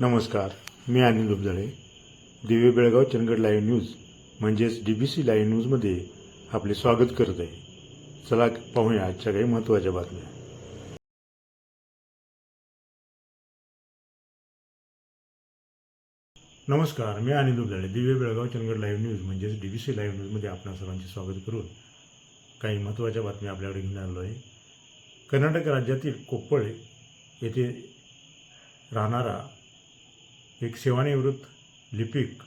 नमस्कार मी Anil Dubdale Divya Belgaum Chandgad live news म्हणजेच D B C live न्यूजमध्ये आपले स्वागत करत आहे. चला पाहूया आजच्या काही महत्त्वाच्या बातम्या. नमस्कार मी अनिल दुबदळे दिव्य बेळगाव चंदगड लाईव्ह न्यूज म्हणजेच डी बी सी लाईव्ह न्यूजमध्ये आपणा सर्वांचे स्वागत करून काही महत्त्वाच्या बातम्या आपल्याकडे घेऊन आलो आहे. कर्नाटक राज्यातील कोप्पळ येथे राहणारा एक सेवानिवृत्त लिपिक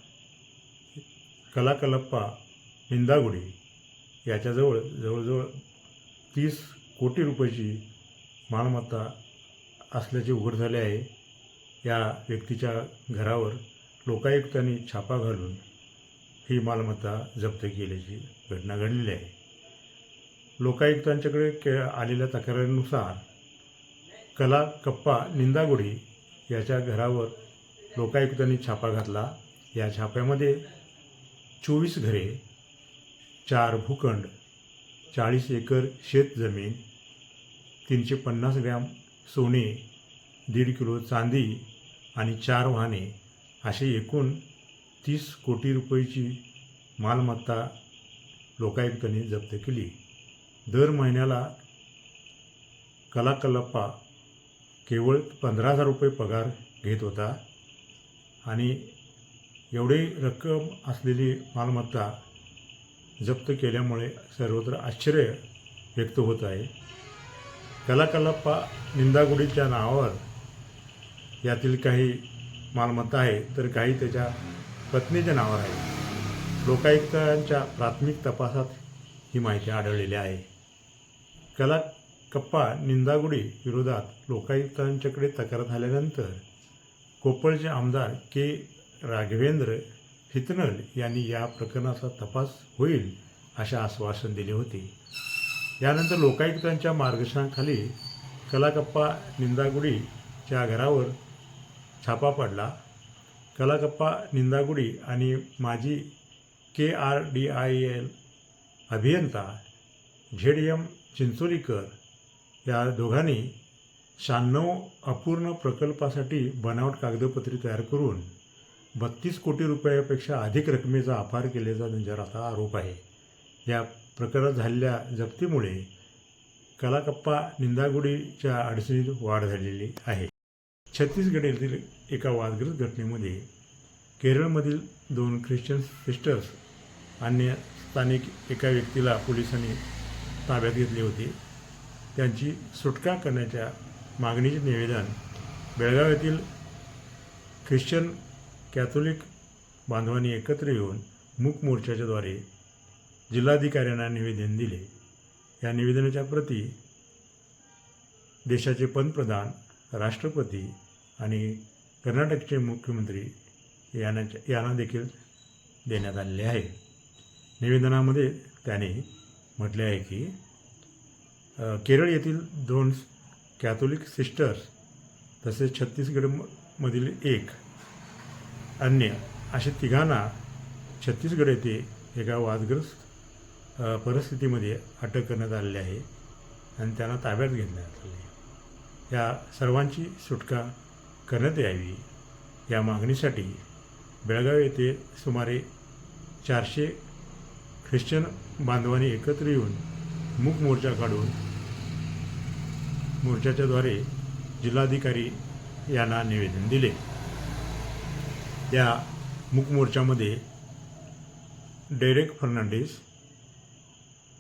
कलाकलप्पा निंदागुडी याच्याजवळ जवळजवळ तीस कोटी रुपयाची मालमत्ता असल्याचे उघड झाले आहे. या व्यक्तीच्या घरावर लोकायुक्तांनी छापा घालून ही मालमत्ता जप्त केल्याची घटना घडलेली आहे. लोकायुक्तांच्याकडे के आलेल्या तक्रारीनुसार कला कप्पा निंदागुडी याच्या घरावर लोकायुक्तांनी छापा घातला. या छाप्यामध्ये चोवीस घरे चार भूखंड चाळीस एकर शेतजमीन तीनशे पन्नास ग्रॅम सोने दीड किलो चांदी आणि चार वाहने असे एकूण तीस कोटी रुपयाची मालमत्ता लोकायुक्तांनी जप्त केली. दर महिन्याला कलाकल्लप्पा केवळ पंधरा हजार रुपये पगार घेत होता. आणि एवढी रक्कम असलेली मालमत्ता जप्त केल्यामुळे सर्वत्र आश्चर्य व्यक्त होत आहे. कलाकलाप्पा निंदागुडीच्या नावावर यातील काही मालमत्ता आहे तर काही त्याच्या पत्नीच्या नावावर आहे. लोकायुक्तांच्या प्राथमिक तपासात ही माहिती आढळलेली आहे. कला कप्पा निंदागुडी विरोधात लोकायुक्तांच्याकडे तक्रार झाल्यानंतर कोपळचे आमदार के राघवेंद्र हितनल यांनी या प्रकरणाचा तपास होईल असे आश्वासन दिले होते. यानंतर लोकायुक्तांच्या मार्गदर्शनाखाली कलाकप्पा निंदागुडीच्या घरावर छापा पडला. कलाकप्पा निंदागुडी आणि माजी K R D I L अभियंता झेड एम चिंचोलीकर या दोघांनी शहाण्णव अपूर्ण प्रकल्पासाठी बनावट कागदपत्रे तयार करून बत्तीस कोटी रुपयापेक्षा अधिक रकमेचा अपार केल्याचा त्यांच्यावर आता आरोप आहे. या प्रकरणात झालेल्या जप्तीमुळे कलाकप्पा निंदागुडीच्या अडचणीत वाढ झालेली आहे. छत्तीसगड येथील एका वादग्रस्त घटनेमध्ये केरळमधील दोन ख्रिश्चन सिस्टर्स आणि स्थानिक एका व्यक्तीला पोलिसांनी ताब्यात घेतले होते. त्यांची सुटका करण्याच्या मागणीचे निवेदन. बेळगाव येथील ख्रिश्चन कॅथोलिक बांधवांनी एकत्र येऊन मूक मोर्चाच्याद्वारे जिल्हाधिकाऱ्यांना निवेदन दिले. या निवेदनाच्या प्रती देशाचे पंतप्रधान राष्ट्रपती आणि कर्नाटकचे मुख्यमंत्री यांना यांना देखील देण्यात आलेले आहे. निवेदनामध्ये त्याने म्हटले आहे की केरळ येथील दोन कॅथोलिक सिस्टर्स तसेच छत्तीसगडमधील एक अन्य असे तिघांना छत्तीसगड येथे एका वादग्रस्त परिस्थितीमध्ये अटक करण्यात आलेली आहे आणि त्यांना ताब्यात घेण्यात आले या सर्वांची सुटका करण्यात यावी या मागणीसाठी बेळगाव येथे सुमारे चारशे ख्रिश्चन बांधवांनी एकत्र येऊन मूक मोर्चा काढून मोर्चाच्याद्वारे जिल्हाधिकारी यांना निवेदन दिले. या मूक मोर्चामध्ये डेरेक फर्नांडिस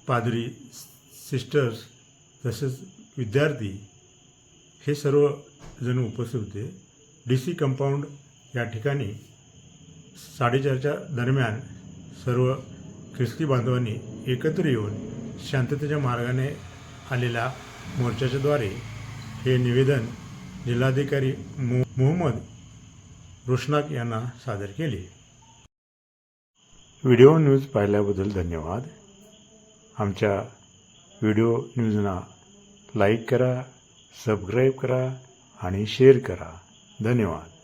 पादरी सिस्टर्स तसेच विद्यार्थी हे सर्व जण उपस्थित होते. डी सी कंपाऊंड या ठिकाणी साडेचारच्या दरम्यान सर्व ख्रिस्ती बांधवांनी एकत्र येऊन शांततेच्या मार्गाने आलेल्या मोर्चाच्याद्वारे हे निवेदन जिल्हाधिकारी मो मोहम्मद रोशनाक यांना सादर केले. व्हिडिओ न्यूज पाहिल्याबद्दल धन्यवाद. आमच्या व्हिडिओ न्यूजना लाईक करा सबस्क्राईब करा आणि शेअर करा. धन्यवाद.